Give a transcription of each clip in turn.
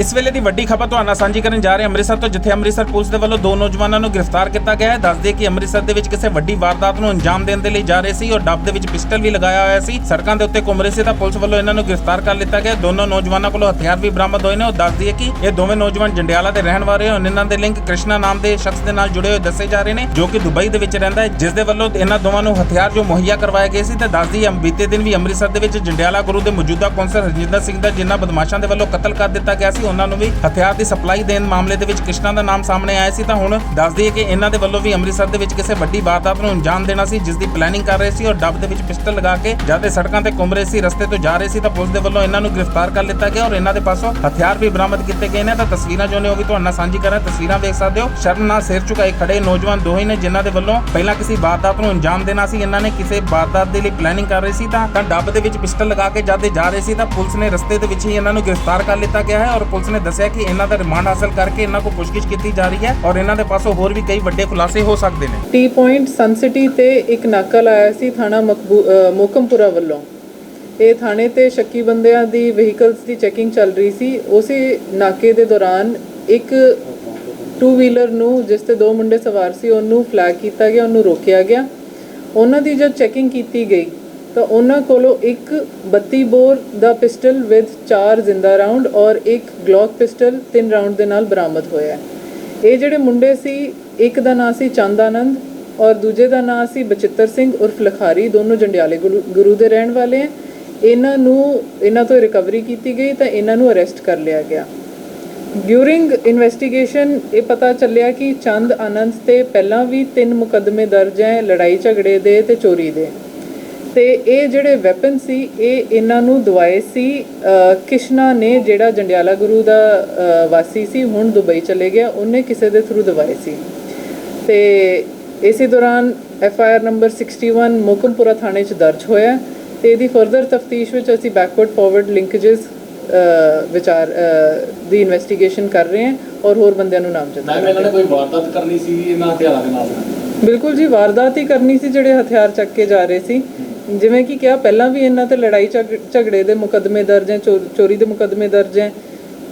ਇਸ ਵੇਲੇ ਦੀ ਵੱਡੀ ਖਬਰ ਤੁਹਾਨੂੰ ਨਾਲ ਸਾਂਝੀ ਕਰਨ ਜਾ ਰਹੇ ਅੰਮ੍ਰਿਤਸਰ ਤੋਂ, ਜਿੱਥੇ ਅੰਮ੍ਰਿਤਸਰ ਪੁਲਿਸ ਦੇ ਵੱਲੋਂ ਦੋ ਨੌਜਵਾਨਾਂ ਨੂੰ ਗ੍ਰਿਫਤਾਰ ਕੀਤਾ ਗਿਆ ਹੈ। ਦੱਸਦੇ ਕਿ ਅੰਮ੍ਰਿਤਸਰ ਦੇ ਵਿੱਚ ਕਿਸੇ ਵੱਡੀ ਵਾਰਦਾਤ ਨੂੰ ਅੰਜਾਮ ਦੇਣ ਦੇ ਲਈ ਜਾ ਰਹੇ ਸੀ ਔਰ ਡੱਬ ਦੇ ਵਿੱਚ ਪਿਸਟਲ ਵੀ ਲਗਾਇਆ ਹੋਇਆ ਸੀ। ਸੜਕਾਂ ਦੇ ਉੱਤੇ ਘੁੰਮ ਰਹੇ ਸੀ ਤਾਂ ਪੁਲਿਸ ਵੱਲੋਂ ਇਹਨਾਂ ਨੂੰ ਗ੍ਰਿਫਤਾਰ ਕਰ ਲਿੱਤਾ ਗਿਆ। ਦੋਨੋਂ ਨੌਜਵਾਨਾਂ ਕੋਲੋਂ ਹਥਿਆਰ ਵੀ ਬਰਾਮਦ ਹੋਏ ਨੇ। ਉਹ ਦੱਸਦੀ ਹੈ ਕਿ ਇਹ ਦੋਵੇਂ ਨੌਜਵਾਨ ਜੰਡਿਆਲਾ ਦੇ ਰਹਿਣ ਵਾਲੇ ਹਨ। ਇਹਨਾਂ ਦੇ ਲਿੰਕ ਕ੍ਰਿਸ਼ਨਾ ਨਾਮ ਦੇ ਸ਼ਖਸ ਦੇ ਨਾਲ ਜੁੜੇ ਹੋਏ ਦੱਸੇ ਜਾ ਰਹੇ ਨੇ, ਜੋ ਕਿ ਦੁਬਈ ਦੇ ਵਿੱਚ ਰਹਿੰਦਾ ਹੈ, ਜਿਸ ਦੇ ਵੱਲੋਂ ਇਹਨਾਂ ਦੋਵਾਂ ਨੂੰ ਹਥਿਆਰ ਜੋ ਮੁਹੱਈਆ ਕਰਵਾਏ ਗਏ ਸੀ, ਤੇ ਦੱਸਦੀ ਹੈ, ਬੀਤੇ ਦਿਨ ਵੀ ਅੰਮ੍ਰਿਤਸਰ ਦੇ ਵਿੱਚ ਜੰਡਿਆਲਾ ਗੁਰੂ ਦੇ ਮੌਜੂਦਾ ਕੌਂਸਲ ਰਜਿੰਦਰ ਸਿੰਘ ਦਾ ਜਿਨ੍ਹਾਂ ਬਦਮਾਸ਼ਾਂ ਦੇ ਵੱਲੋਂ ਕਤਲ ਕਰ ਦਿੱਤਾ ਗਿਆ ਸੀ ਉਹਨਾਂ ਨੂੰ ਵੀ ਹਥਿਆਰ ਦੀ ਸਪਲਾਈ ਦੇਣ ਮਾਮਲੇ ਦੇ ਵਿੱਚ ਕ੍ਰਿਸ਼ਨਾ ਦਾ ਨਾਮ ਸਾਹਮਣੇ ਆਇਆ ਸੀ ਤਾਂ ਹੁਣ ਦੱਸਦੀ ਹੈ ਕਿ ਇਹਨਾਂ ਦੇ ਵੱਲੋਂ ਵੀ ਅੰਮ੍ਰਿਤਸਰ ਦੇ ਵਿੱਚ ਕਿਸੇ ਵੱਡੀ ਵਾਰਦਾਤ ਨੂੰ ਅੰਜਾਮ ਦੇਣਾ ਸੀ, ਜਿਸ ਦੀ ਪਲੈਨਿੰਗ ਕਰ ਰਹੇ ਸੀ ਔਰ ਡੱਬ ਦੇ ਵਿੱਚ ਪਿਸਟਲ ਲਗਾ ਕੇ ਜਦ ਸੜਕਾਂ ਤੇ ਘੁੰਮ ਰਹੇ ਸੀ, ਰਸਤੇ ਤੋਂ ਜਾ ਰਹੇ ਸੀ ਤਾਂ ਪੁਲਿਸ ਦੇ ਵੱਲੋਂ ਇਹਨਾਂ ਨੂੰ ਗ੍ਰਿਫਤਾਰ ਕਰ ਲਿੱਤਾ ਗਿਆ ਔਰ ਇਹਨਾਂ ਦੇ ਪਾਸੋਂ ਹਥਿਆਰ ਵੀ ਬਰਾਮਦ ਕੀਤੇ ਗਏ ਨੇ। ਤਾਂ ਤਸਵੀਰਾਂ ਜੋ ਨੇ ਉਹ ਵੀ ਤੁਹਾਡੇ ਨਾਲ ਸਾਂਝੀ ਕਰ। ਤਸਵੀਰਾਂ ਵੇਖ ਸਕਦੇ ਹੋ। ਸ਼ਰਮ ਨਾਲ ਸਿਰ ਝੁਕਾਏ ਖੜੇ ਨੌਜਵਾਨ ਦੋਹੇ ਨੇ, ਜਿਨ੍ਹਾਂ ਦੇ ਵੱਲੋਂ ਪਹਿਲਾਂ ਕਿਸੇ ਵਾਰਦਾਤ ਨੂੰ ਅੰਜਾਮ ਦੇਣਾ ਸੀ, ਇਹਨਾਂ ਨੇ ਕਿਸੇ ਵਾਰਦਾਤ ਦੇ ਲਈ ਪਲੈਨਿੰਗ ਕਰ ਰਹੇ ਸੀ ਤਾਂ ਤਾਂ ਡੱਬ ਦੇ ਵਿੱਚ ਪਿਸਟਲ ਲਗਾ ਕੇ ਜਦ ਇਹ ਜਾ ਰਹੇ ਸੀ ਤਾਂ ਪੁਲਿਸ ਨੇ ਰਸਤੇ ਦੇ ਵਿੱਚ ਹੀ ਇਹਨਾਂ ਨੂੰ ਗ੍ਰਿਫਤਾਰ ਕਰ ਲਿੱਤਾ ਗਿਆ ਹੈ ਔਰ ਪੁਲਿਸ ਨੇ ਦੱਸਿਆ ਕਿ ਇਹਨਾਂ ਦਾ ਰਿਮਾਂਡ ਹਾਸਲ ਕਰਕੇ ਇਹਨਾਂ ਕੋਲ ਪੁੱਛਗਿੱਛ ਕੀਤੀ ਜਾ ਰਹੀ ਹੈ ਔਰ ਇਹਨਾਂ ਦੇ ਪਾਸੋਂ ਹੋਰ ਵੀ ਕਈ ਵੱਡੇ ਖੁਲਾਸੇ ਹੋ ਸਕਦੇ ਨੇ। ਟੀ ਪੁਆਇੰਟ ਸਨ ਸਿਟੀ ਤੇ ਇੱਕ ਨਾਕਾ ਲਾਇਆ ਸੀ ਥਾਣਾ ਮਕਬੂ- ਮੋਕਮਪੁਰਾ ਵੱਲੋਂ। ਇਹ ਥਾਣੇ ਤੇ ਸ਼ੱਕੀ ਬੰਦਿਆਂ ਦੀ ਵਹੀਕਲਸ ਦੀ ਚੈਕਿੰਗ ਚੱਲ ਰਹੀ ਸੀ। ਉਸੇ ਨਾਕੇ ਦੇ ਦੌਰਾਨ ਇੱਕ ਟੂ ਵੀਲਰ ਨੂੰ ਜਿਸ ਤੇ ਦੋ ਮੁੰਡੇ ਸਵਾਰ ਸੀ, ਉਹਨੂੰ ਫਲੈਗ ਕੀਤਾ ਗਿਆ, ਉਹਨੂੰ ਰੋਕਿਆ ਗਿਆ। ਉਹਨਾਂ ਦੀ ਜਦ ਚੈਕਿੰਗ ਕੀਤੀ ਗਈ ਤਾਂ ਉਹਨਾਂ ਕੋਲੋਂ ਇੱਕ 32 ਬੋਰ ਦਾ ਪਿਸਟਲ ਵਿਦ ਚਾਰ ਜ਼ਿੰਦਾ ਰਾਉਂਡ ਔਰ ਇੱਕ ਗਲੌਕ ਪਿਸਟਲ ਤਿੰਨ ਰਾਉਂਡ ਦੇ ਨਾਲ ਬਰਾਮਦ ਹੋਇਆ ਇਹ ਜਿਹੜੇ ਮੁੰਡੇ ਸੀ, ਇੱਕ ਦਾ ਨਾਂ ਸੀ ਚੰਦ ਆਨੰਦ ਔਰ ਦੂਜੇ ਦਾ ਨਾਂ ਸੀ ਬਚਿੱਤਰ ਸਿੰਘ ਉਰਫ ਲਖਾਰੀ, ਦੋਨੋਂ ਜੰਡਿਆਲੇ ਗੁਰੂ ਗੁਰੂ ਦੇ ਰਹਿਣ ਵਾਲੇ ਹੈ। ਇਹਨਾਂ ਨੂੰ, ਇਹਨਾਂ ਤੋਂ ਰਿਕਵਰੀ ਕੀਤੀ ਗਈ ਤਾਂ ਇਹਨਾਂ ਨੂੰ ਅਰੈਸਟ ਕਰ ਲਿਆ ਗਿਆ। ਡਿਊਰਿੰਗ ਇਨਵੈਸਟੀਗੇਸ਼ਨ ਇਹ ਪਤਾ ਚੱਲਿਆ ਕਿ ਚੰਦ ਆਨੰਦ ਤੇ ਪਹਿਲਾਂ ਵੀ ਤਿੰਨ ਮੁਕੱਦਮੇ ਦਰਜ ਹੈ, ਲੜਾਈ ਝਗੜੇ ਦੇ ਤੇ ਚੋਰੀ ਦੇ। ਤੇ ਇਹ ਜਿਹੜੇ ਵੈਪਨ ਸੀ ਇਹ ਇਹਨਾਂ ਨੂੰ ਦਵਾਏ ਸੀ ਕਿਸ਼ਨਾ ਨੇ ਜਿਹੜਾ ਜੰਡਿਆਲਾ ਗੁਰੂ ਦਾ ਵਾਸੀ ਸੀ ਹੁਣ ਦੁਬਈ ਚਲੇ ਗਿਆ ਉਹਨੇ ਕਿਸੇ ਦੇ ਥਰੂ ਦਵਾਏ ਸੀ। ਤੇ ਇਸੇ ਦੌਰਾਨ F I R number 61 Mokampura ਥਾਣੇ 'ਚ ਦਰਜ ਹੋਇਆ ਤੇ ਇਹਦੀ ਫਰਦਰ ਤਫਤੀਸ਼ ਵਿੱਚ ਅਸੀਂ ਬੈਕਵਰਡ ਫਾਰਵਰਡ ਲਿੰਕੇजेस ਵਿਚਾਰ ਦੀ ਇਨਵੈਸਟੀਗੇਸ਼ਨ ਕਰ ਰਹੇ ਹਾਂ ਔਰ ਹੋਰ ਬੰਦਿਆਂ ਨੂੰ ਨਾਮਜ਼ਦ ਮੈਂ ਇਹਨਾਂ ਨੇ ਕੋਈ ਵਾਰਦਾਤ ਕਰਨੀ ਸੀ ਇਹਨਾਂ ਹਥਿਆਰਾਂ ਦੇ ਨਾਲ? ਬਿਲਕੁਲ ਜੀ ਵਾਰਦਾਤ ਹੀ ਕਰਨੀ ਸੀ ਜਿਹੜੇ ਹਥਿਆਰ ਚੱਕ ਕੇ ਜਾ ਰਹੇ ਸੀ। ਜਿਵੇਂ ਕਿ ਕਿਹਾ ਪਹਿਲਾਂ ਵੀ ਇਹਨਾਂ ਤੇ ਲੜਾਈ ਝਗ- ਝਗੜੇ ਦੇ ਮੁਕੱਦਮੇ ਦਰਜ ਹੈ ਚੋਰੀ ਦੇ ਮੁਕੱਦਮੇ ਦਰਜ ਹੈ।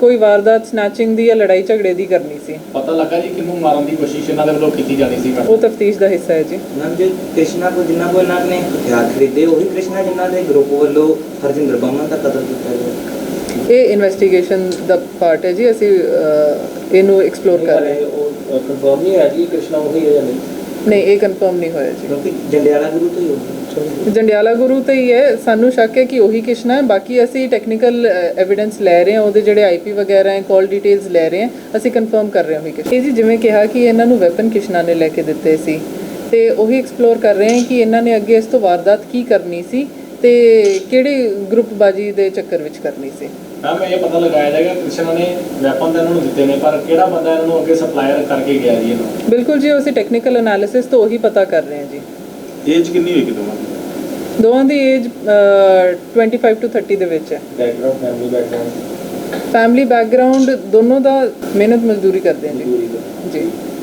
ਕੋਈ ਵਾਰਦਾਤ ਸਨੈਚਿੰਗ ਦੀ ਜਾਂ ਲੜਾਈ ਝਗੜੇ ਦੀ ਕਰਨੀ ਸੀ। ਪਤਾ ਲੱਗਾ ਜੀ ਕਿਹਨੂੰ ਮਾਰਨ ਦੀ ਕੋਸ਼ਿਸ਼ ਇਹਨਾਂ ਦੇ ਵੱਲੋਂ ਕੀਤੀ ਜਾਣੀ ਸੀ ਉਹ ਤਫਤੀਸ਼ ਦਾ ਹਿੱਸਾ ਹੈ ਜੀ। ਮੈਮ ਜੇ ਕ੍ਰਿਸ਼ਨਾ ਕੋ ਜਿਨ੍ਹਾਂ ਕੋ ਇਹਨਾਂ ਨੇ ਹਥਿਆਰ ਖਰੀਦੇ ਉਹੀ ਕ੍ਰਿਸ਼ਨਾ ਜਿਨ੍ਹਾਂ ਦੇ ਗਰੁੱਪ ਵੱਲੋਂ ਹਰਜਿੰਦਰ ਬਾਮਨ ਦਾ ਕਤਲ ਕੀਤਾ ਗਿਆ। ਇਹ ਇਨਵੈਸਟੀਗੇਸ਼ਨ ਦਾ ਪਾਰਟ ਹੈ ਜੀ ਅਸੀਂ ਇਹਨੂੰ ਐਕਸਪਲੋਰ ਕਰ ਰਹੇ ਹਾਂ। ਉਹ ਕਨਫਰਮ ਨਹੀਂ ਹੈ ਜੀ ਕ੍ਰਿਸ਼ਨਾ ਉਹੀ ਹੈ ਜਾਂ ਨਹੀਂ? ਨਹੀਂ ਇਹ ਕਨਫਰਮ ਨਹੀਂ ਹੋਇਆ ਜੀ। ਕਿਉਂਕਿ ਜੰਡਿਆਲਾ ਗੁਰੂ ਤੋਂ ਹੀ ਹੋਇਆ ਜੰਡਿਆਲਾ ਗੁਰੂ ਤੇ ਹੀ ਹੈ। ਸਾਨੂੰ ਸ਼ੱਕ ਹੈ ਕਿ ਉਹੀ ਕਿਸ਼ਨਾ ਹੈ। ਬਾਕੀ ਅਸੀਂ ਟੈਕਨੀਕਲ ਐਵੀਡੈਂਸ ਲੈ ਰਹੇ ਹਾਂ। ਉਹਦੇ ਜਿਹੜੇ ਆਈਪੀ ਵਗੈਰਾ ਹੈ ਕਾਲ ਡਿਟੇਲਸ ਲੈ ਰਹੇ ਹਾਂ। ਅਸੀਂ ਕਨਫਰਮ ਕਰ ਰਹੇ ਹਾਂ ਉਹੀ ਕਿਸ਼ਨਾ। ਇਹ ਜੀ ਜਿਵੇਂ ਕਿਹਾ ਕਿ ਇਹਨਾਂ ਨੂੰ ਵੈਪਨ ਕਿਸ਼ਨਾ ਨੇ ਲੈ ਕੇ ਦਿੱਤੇ ਸੀ। ਤੇ ਉਹੀ ਐਕਸਪਲੋਰ ਕਰ ਰਹੇ ਹਾਂ ਕਿ ਇਹਨਾਂ ਨੇ ਅੱਗੇ ਇਸ ਤੋਂ ਵਾਰਦਾਤ ਕੀ ਕਰਨੀ ਸੀ ਤੇ ਕਿਹੜੀ ਗਰੁੱਪਬਾਜੀ ਦੇ ਚੱਕਰ ਵਿੱਚ ਕਰਨੀ ਸੀ। ਮੈਮ ਇਹ ਪਤਾ ਲਗਾਇਆ ਜਾਏਗਾ ਕ੍ਰਿਸ਼ਨਾ ਨੇ ਵੈਪਨ ਤਾਂ ਇਹਨਾਂ ਨੂੰ ਦਿੱਤੇ ਨੇ ਪਰ ਕਿਹੜਾ ਬੰਦਾ ਇਹਨਾਂ ਨੂੰ ਅੱਗੇ ਸਪਲਾਇਰ ਕਰਕੇ ਗਿਆ ਜੀ ਇਹਨੂੰ? ਬਿਲਕੁਲ ਜੀ ਅਸੀਂ ਟੈਕਨੀਕਲ ਐਨਾਲਿਸਿਸ ਤੋਂ ਉਹੀ ਪਤਾ ਕਰ ਰਹੇ ਹਾਂ ਜੀ। ਏਜ ਕਿੰਨੀ ਹੋਏਗੀ ਦੋਵਾਂ ਦੀ? ਦੋਵਾਂ ਦੀ ਏਜ 25 ਤੋਂ 30 ਦੇ ਵਿੱਚ ਹੈ। Background family background family background ਦੋਨੋਂ ਦਾ ਮਿਹਨਤ ਮਜ਼ਦੂਰੀ ਕਰਦੇ ਹਾਂ ਜੀ। ਜੀ।